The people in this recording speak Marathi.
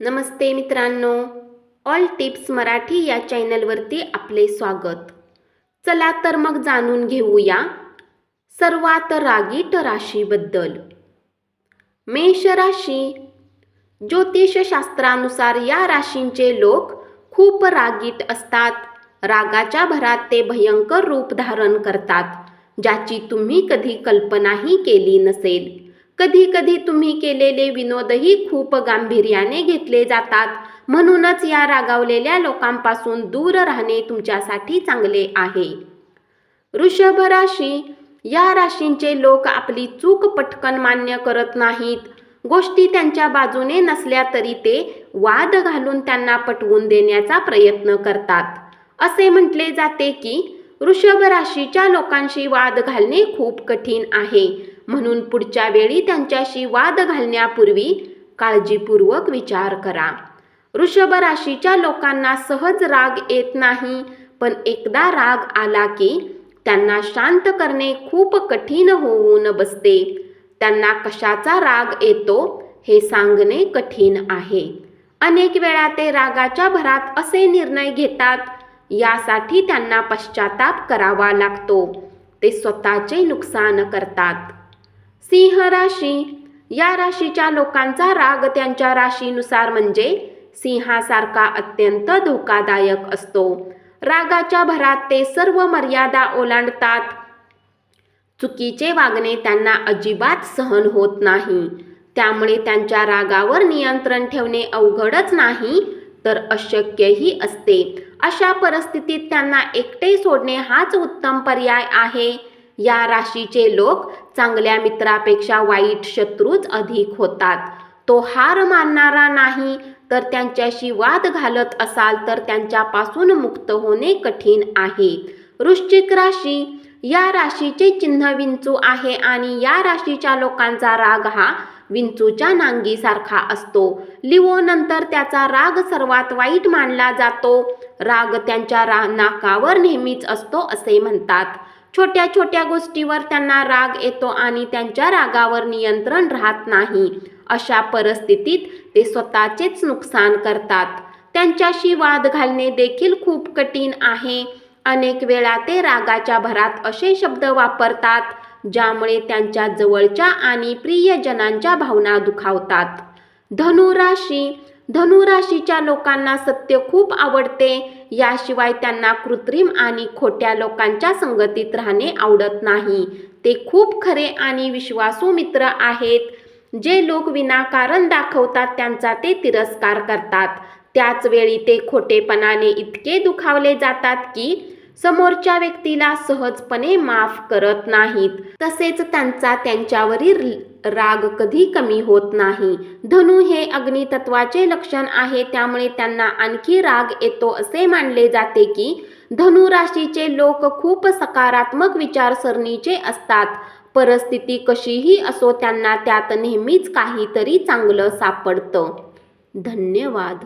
नमस्ते मित्रांनो. ऑल टिप्स मराठी या चॅनलवरती आपले स्वागत. चला तर मग जाणून घेऊया सर्वात रागीट राशीबद्दल. मेष राशी. ज्योतिषशास्त्रानुसार या राशींचे लोक खूप रागीट असतात. रागाच्या भरात ते भयंकर रूप धारण करतात ज्याची तुम्ही कधी कल्पनाही केली नसेल. कधी कधी तुम्ही केलेले विनोदही खूप गांभीर्याने घेतले जातात. म्हणूनच या रागावलेल्या लोकांपासून दूर राहणे तुमच्यासाठी चांगले आहे. वृषभ राशी या राशींचे लोक आपली चूक पटकन मान्य करत नाहीत. गोष्टी त्यांच्या बाजूने नसल्या तरी ते वाद घालून त्यांना पटवून देण्याचा प्रयत्न करतात. असे म्हटले जाते की वृषभ राशीच्या लोकांशी वाद घालणे खूप कठीण आहे. म्हणून पुढच्या वेळी त्यांच्याशी वाद घालण्यापूर्वी काळजीपूर्वक विचार करा. वृषभ राशीच्या लोकांना सहज राग येत नाही पण एकदा राग आला की त्यांना शांत करणे खूप कठीण होऊन बसते. त्यांना कशाचा राग येतो हे सांगणे कठीण आहे. अनेक वेळा ते रागाच्या भरात असे निर्णय घेतात यासाठी त्यांना पश्चाताप करावा लागतो. ते स्वतःचे नुकसान करतात. सिंह राशी. या राशीच्या लोकांचा राग त्यांच्या राशीनुसार म्हणजे सिंहासारखा अत्यंत धोकादायक असतो. रागाच्या भरात ते सर्व मर्यादा ओलांडतात. चुकीचे वागणे त्यांना अजिबात सहन होत नाही. त्यामुळे त्यांच्या रागावर नियंत्रण ठेवणे अवघडच नाही तर अशक्यही असते. अशा परिस्थितीत त्यांना एकटे सोडणे हाच उत्तम पर्याय आहे. या राशीचे लोक चांगल्या मित्रापेक्षा वाईट शत्रूच अधिक होतात. तो हार मानणारा नाही तर त्यांच्याशी वाद घालत असाल तर त्यांच्यापासून मुक्त होणे कठीण आहे. वृश्चिक राशी या राशीचे चिन्ह विंचू आहे आणि या राशीच्या लोकांचा राग हा विंचूच्या नांगीसारखा असतो. लिओ नंतर त्याचा राग सर्वात वाईट मानला जातो. राग त्यांच्या रा नाकावर नेहमीच असतो असे म्हणतात. छोट्या छोट्या गोष्टीवर त्यांना राग येतो आणि त्यांच्या रागावर नियंत्रण राहत नाही. अशा परिस्थितीत ते स्वतःचेच नुकसान करतात. त्यांच्याशी वाद घालणे देखील खूप कठीण आहे. अनेक वेळा ते रागाच्या भरात असे शब्द वापरतात ज्यामुळे त्यांच्या जवळच्या आणि प्रियजनांच्या भावना दुखावतात. धनुराशी धनुराशीच्या लोकांना सत्य खूप आवडते. याशिवाय त्यांना कृत्रिम आणि खोट्या लोकांच्या संगतीत राहणे आवडत नाही. ते खूप खरे आणि विश्वासू मित्र आहेत. जे लोक विनाकारण दाखवतात त्यांचा ते तिरस्कार करतात. त्याच वेळी ते खोटेपणाने इतके दुखावले जातात की समोरच्या व्यक्तीला सहजपणे माफ करत नाहीत. तसेच त्यांचा त्यांच्यावरील राग कधी कमी होत नाही. धनु हे अग्नितत्वाचे लक्षण आहे त्यामुळे त्यांना आणखी राग येतो असे मानले जाते की धनु राशीचे लोक खूप सकारात्मक विचारसरणीचे असतात. परिस्थिती कशीही असो त्यांना त्यात नेहमीच काहीतरी चांगलं सापडतं. धन्यवाद.